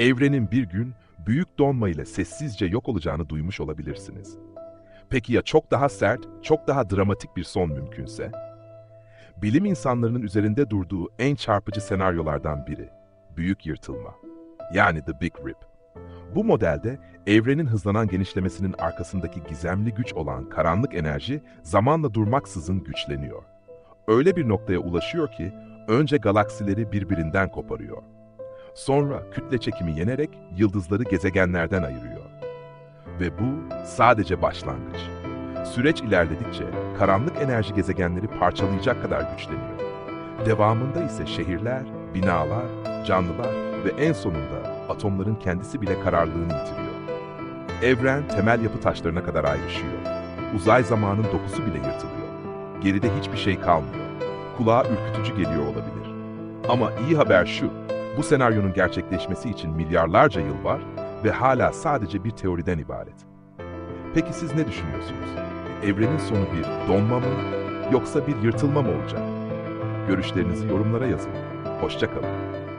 evrenin bir gün büyük donma ile sessizce yok olacağını duymuş olabilirsiniz. Peki ya çok daha sert, çok daha dramatik bir son mümkünse? Bilim insanlarının üzerinde durduğu en çarpıcı senaryolardan biri, büyük yırtılma. Yani The Big Rip. Bu modelde evrenin hızlanan genişlemesinin arkasındaki gizemli güç olan karanlık enerji zamanla durmaksızın güçleniyor. Öyle bir noktaya ulaşıyor ki önce galaksileri birbirinden koparıyor. Sonra kütle çekimi yenerek yıldızları gezegenlerden ayırıyor. Ve bu sadece başlangıç. Süreç ilerledikçe karanlık enerji gezegenleri parçalayacak kadar güçleniyor. Devamında ise şehirler, binalar, canlılar ve en sonunda atomların kendisi bile kararlılığını yitiriyor. Evren temel yapı taşlarına kadar ayrışıyor. Uzay zamanın dokusu bile yırtılıyor. Geride hiçbir şey kalmıyor. Kulağa ürkütücü geliyor olabilir. Ama iyi haber şu, bu senaryonun gerçekleşmesi için milyarlarca yıl var ve hala sadece bir teoriden ibaret. Peki siz ne düşünüyorsunuz? Evrenin sonu bir donma mı yoksa bir yırtılma mı olacak? Görüşlerinizi yorumlara yazın. Hoşça kalın.